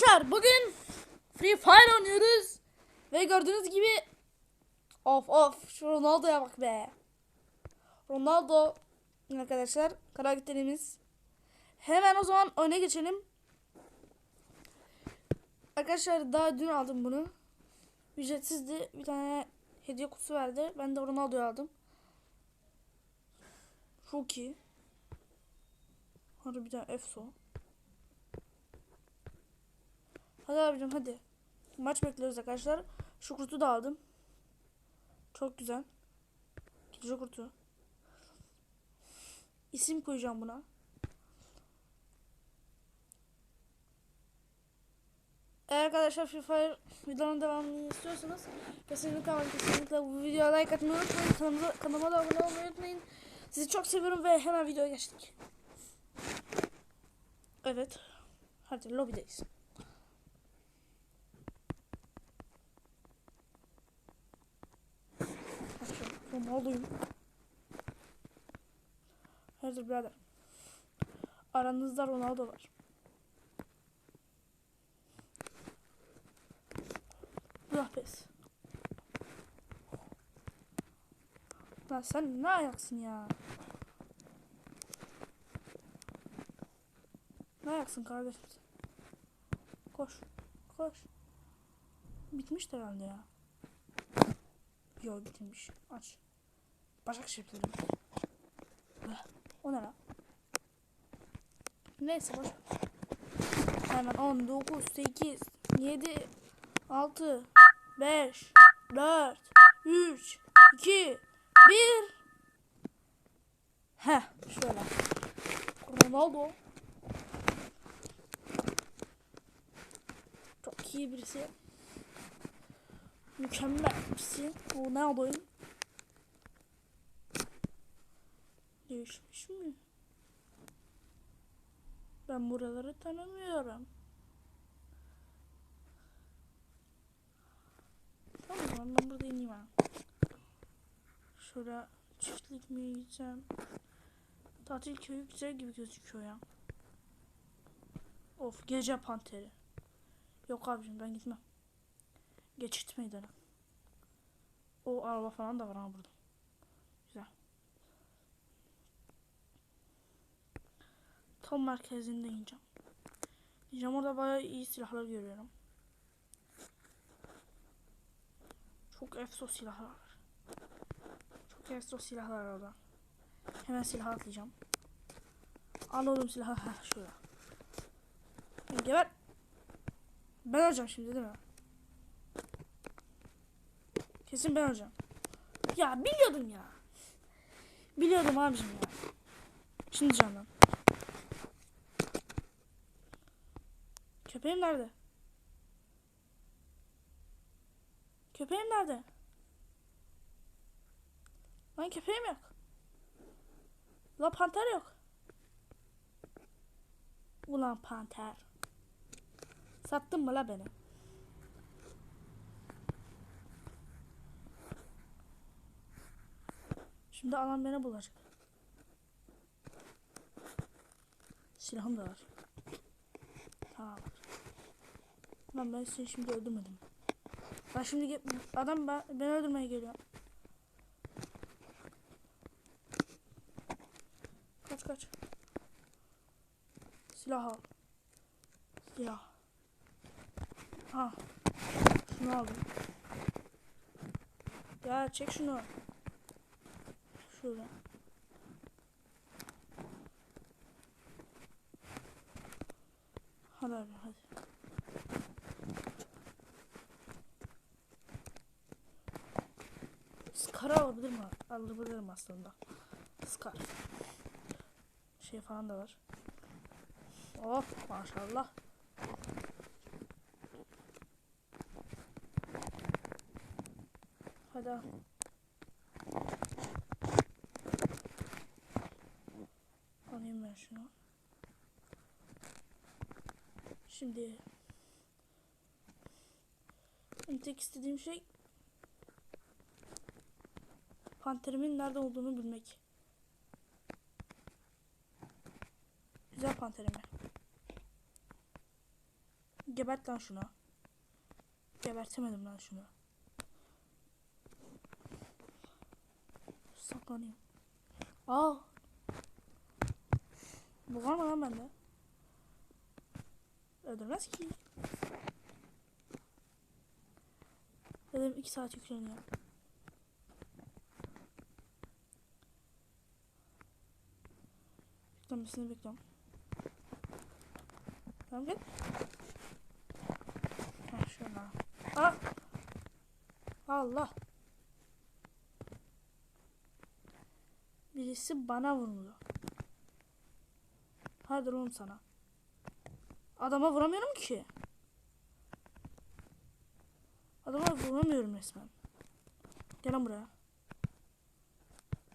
Arkadaşlar bugün Free Fire oynuyoruz. Ve gördüğünüz gibi Of of şu Ronaldo'ya bak be. Ronaldo arkadaşlar karakterimiz. Hemen o zaman oyuna geçelim. Arkadaşlar daha dün aldım bunu. Ücretsizdi. Bir tane hediye kutusu verdi. Ben de Ronaldo'yu aldım. Çok iyi. Harbiden efso. Hadi abicim hadi. Maç bekliyoruz arkadaşlar. Şu kurtu da aldım. Çok güzel. İkinci kurtu. İsim koyacağım buna. Eğer arkadaşlar Free Fire videonun devamını istiyorsanız kesinlikle ama kesinlikle bu videoya like atmayı unutmayın. Kanalıma, kanalıma da abone olmayı unutmayın. Sizi çok seviyorum ve hemen videoya geçtik. Evet. Hadi lobideyiz. Ronaldo'yum. Hayırdır birader. Aranızda Ronaldo var. Bırak Ah pes. Lan sen ne ayaksın ya? Ne ayaksın kardeşim? Koş. Koş. Bitmiş herhalde ya. Yok bitirmiş. Aç. Başak bitirelim. O ne lan? Neyse boş. Hemen 10, 9, 8, 7, 6, 5, 4, 3, 2, 1. Heh şöyle. Ronaldo. Çok iyi birisi. Mükemmel birisi. O ne yapayım? Değişmiş mi? Ben buraları tanımıyorum. Tamam ben burada ineyim ha. Şöyle çiftlik mi gideceğim? Tatil köyü güzel gibi gözüküyor ya. Of gece panteri. Yok abicim ben gitmem. Geçit meydanı. O araba falan da var ha burada. Güzel. Tam merkezinde ineceğim. Diyeceğim orada bayağı iyi silahlar görüyorum. Çok efso silahlar. Çok efso silahlar orada. Hemen silah atlayacağım. Al oğlum silahı. Heh şurada. Geber. Ben alacağım şimdi değil mi? Kesin ben alacağım. Ya biliyordum ya. Biliyordum abicim ya. Şimdi canım. Köpeğim nerede? Köpeğim nerede? Lan köpeğim yok. La panter yok. Ulan panter. Sattın mı la beni? Şimdi alan beni bulacak. Silahım da var. Tamam. Lan ben seni şimdi öldürmedim. Ben şimdi adam ben, beni öldürmeye geliyor. Kaç kaç. Silah al. Silah. Ha. Şunu aldım. Ya çek şunu. Şöyle. Hadi abi hadi. Scar alabilir mi? Alabilirim aslında. Scar. Şey falan da var. Oh maşallah. Hadi. al. Alayım ben şunu. Şimdi tek istediğim şey panterimin nerede olduğunu bilmek. Güzel panterimi. Gebert lan şunu. Gebertemedim lan şunu. Saklanayım. Aa. Bu var mı lan bende? Öldürmez ki. Dedim iki saat yükleniyor. Yüklenmesini bekliyorum. Tamam gel. Ha şöyle. Aa. Allah. Birisi bana vurdu. Hadi oğlum sana. Adama vuramıyorum ki. Adama vuramıyorum resmen. Gel lan buraya.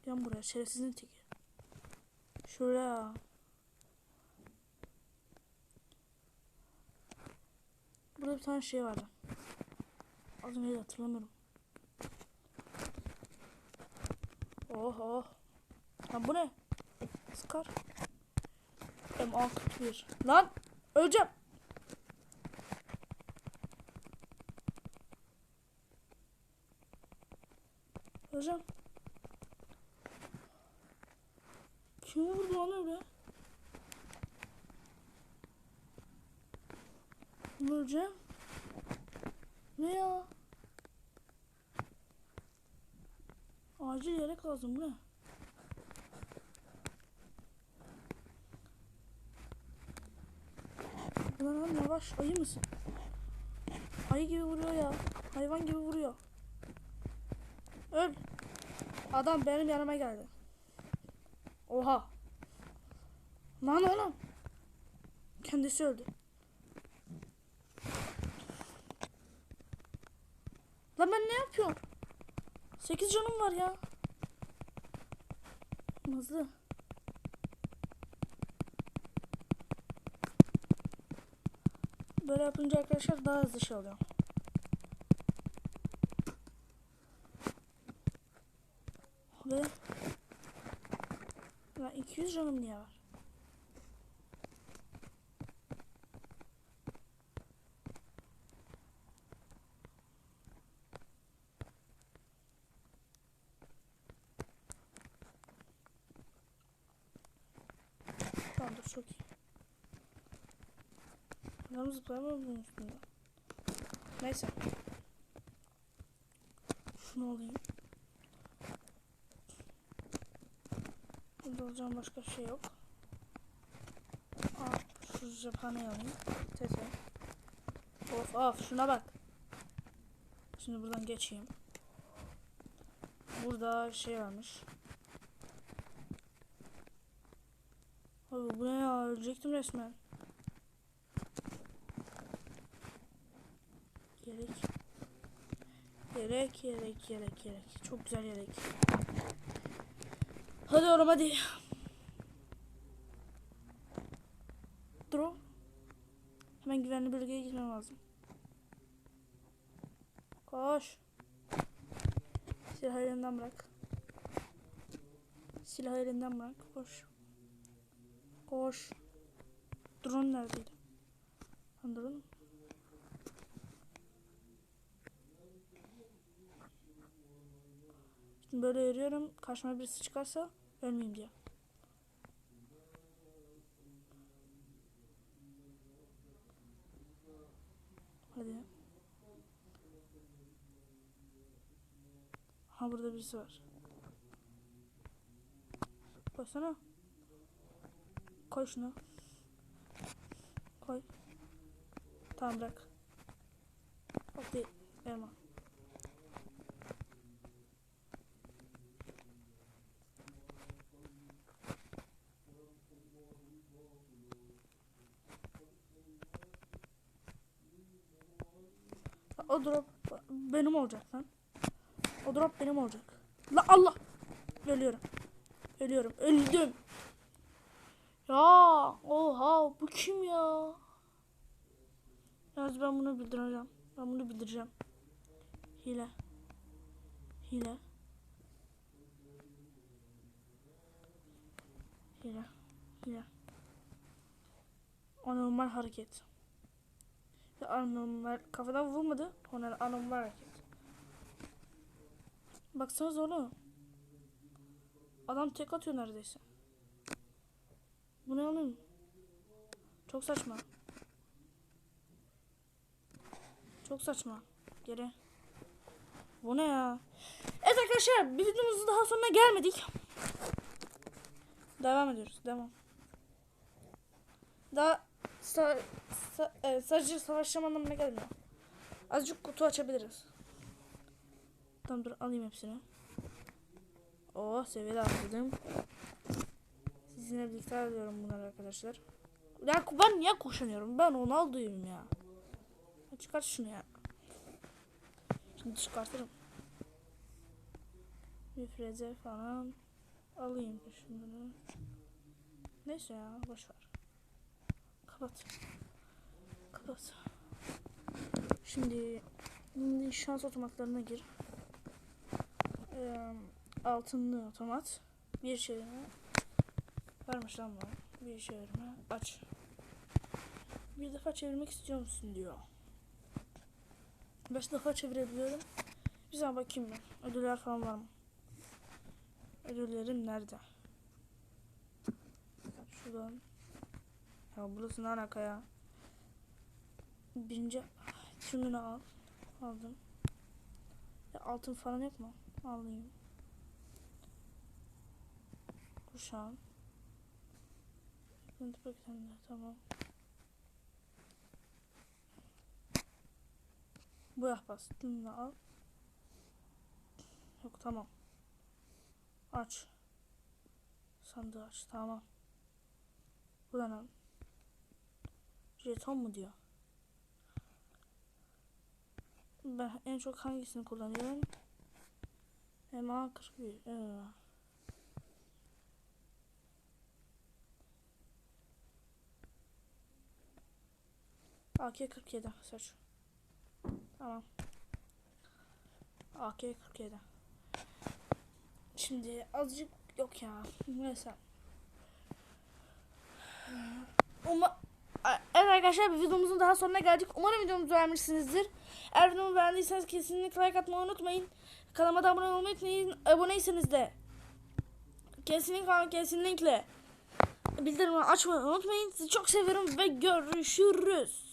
Gel buraya şerefsizin teki. Şuraya. Burada bir tane şey vardı. Az önce hatırlamıyorum. Oh oh. Lan bu ne? Sıkar. M61. Lan! Öleceğim. Öleceğim. Kim vurdu lan öyle? Öleceğim. Ne ya? Acil yelek lazım bu ne? Lan lan yavaş ayı mısın? Ayı gibi vuruyor ya. Hayvan gibi vuruyor. Öl. Adam benim yanıma geldi. Oha. Lan oğlum. Kendisi öldü. Lan ben ne yapıyorum? 8 canım var ya. Hızlı. Böyle yapınca arkadaşlar daha hızlı şey oluyor. Ve ya 200 canım niye var? Tamamdır çok iyi. Adam zıplayamıyor bunun üstünde. Neyse. Şunu alayım. Burada alacağım başka şey yok. Aa, şu cephaneyi alayım. Tete. Of of şuna bak. Şimdi buradan geçeyim. Burada şey varmış. Abi bu ne ya ölecektim resmen. Yelek. Yelek, yelek, yelek, yelek. Çok güzel yelek. Hadi oğlum hadi. Dur o. Hemen güvenli bölgeye gitmem lazım. Koş. Silahı elinden bırak. Silahı elinden bırak. Koş. Koş. Drone neredeydi? Lan drone. Böyle yürüyorum. Karşıma birisi çıkarsa ölmeyeyim diye. Hadi. Ha burada birisi var. Koysana. Koy şunu. Koy. Tamam bırak. Hadi elma. Drop benim olacak lan. O drop benim olacak. La Allah. Ölüyorum. Ölüyorum. Öldüm. Ya oha bu kim ya? Yalnız ben bunu bildireceğim. Ben bunu bildireceğim. Hile. Hile. Hile. Hile. Anormal hareket. Anormal kafadan vurmadı. Ona anormal hareket. Baksanız oğlum. Adam tek atıyor neredeyse. Bu ne oğlum? Çok saçma. Çok saçma. Geri. Bu ne ya? Evet arkadaşlar bir videomuzun daha sonuna gelmedik. Devam ediyoruz. Devam. Daha sa, e, sadece savaşacağım anlamına gelmiyor. Azıcık kutu açabiliriz. Tamam dur alayım hepsini. Oh seviyede atladım. Sizinle birlikte alıyorum bunları arkadaşlar. Ya ben niye koşamıyorum? Ben Ronaldo'yum ya. Çıkart şunu ya. Şimdi çıkartırım. Bir freze falan alayım şunları. Neyse ya boş ver. Kapat. Kapat. Şimdi, şans otomatlarına gir. Ee, altınlı otomat. Bir çevirme. Varmış lan bu. Bir çevirme. Aç. Bir defa çevirmek istiyor musun diyor. Beş defa çevirebiliyorum. Bir zaman bakayım ben. Ödüller falan var mı? Ödüllerim nerede? Şuradan. Ya burası ne alaka ya? Birinci tümünü al. Aldım. Ya altın falan yok mu? Alayım. Kuşağım. Sıkıntı beklemde tamam. Bu yapmaz. Tümünü al. Yok tamam. Aç. Sandığı aç. Tamam. Buradan al. Jeton mu diyor? Ben en çok hangisini kullanıyorum? MA 41. Evet. AK 47 seç. Tamam. AK 47. Şimdi azıcık yok ya. Neyse. Uma Evet arkadaşlar videomuzun daha sonuna geldik. Umarım videomuzu beğenmişsinizdir. Eğer videomu beğendiyseniz kesinlikle like atmayı unutmayın. Kanalıma da abone olmayı unutmayın. Aboneyseniz de kesinlikle kesinlikle bildirimleri açmayı unutmayın. Sizi çok seviyorum ve görüşürüz.